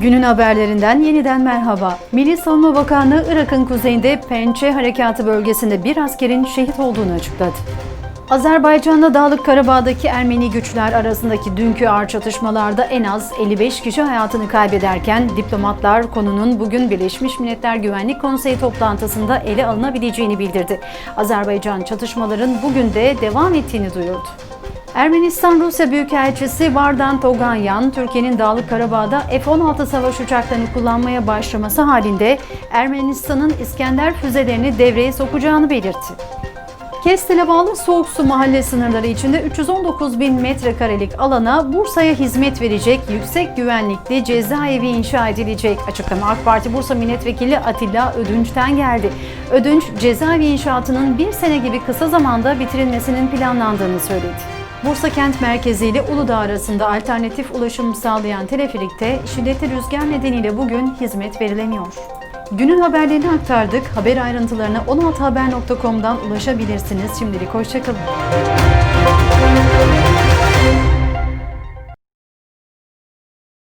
Günün haberlerinden yeniden merhaba. Milli Savunma Bakanlığı Irak'ın kuzeyinde Pençe Harekatı bölgesinde bir askerin şehit olduğunu açıkladı. Azerbaycan'da Dağlık Karabağ'daki Ermeni güçler arasındaki dünkü ağır çatışmalarda en az 55 kişi hayatını kaybederken diplomatlar konunun bugün Birleşmiş Milletler Güvenlik Konseyi toplantısında ele alınabileceğini bildirdi. Azerbaycan çatışmaların bugün de devam ettiğini duyurdu. Ermenistan Rusya Büyükelçisi Vardan Toganyan, Türkiye'nin Dağlık Karabağ'da F-16 savaş uçaklarını kullanmaya başlaması halinde Ermenistan'ın İskender füzelerini devreye sokacağını belirtti. Kestel'e bağlı Soğuk Su mahalle sınırları içinde 319 bin metrekarelik alana Bursa'ya hizmet verecek yüksek güvenlikli cezaevi inşa edilecek. Açıklama AK Parti Bursa Milletvekili Atilla Ödünç'ten geldi. Ödünç, cezaevi inşaatının bir sene gibi kısa zamanda bitirilmesinin planlandığını söyledi. Bursa kent merkezi ile Uludağ arasında alternatif ulaşım sağlayan teleferikte şiddetli rüzgar nedeniyle bugün hizmet verilemiyor. Günün haberlerini aktardık. Haber ayrıntılarına 16haber.com'dan ulaşabilirsiniz. Şimdilik hoşçakalın.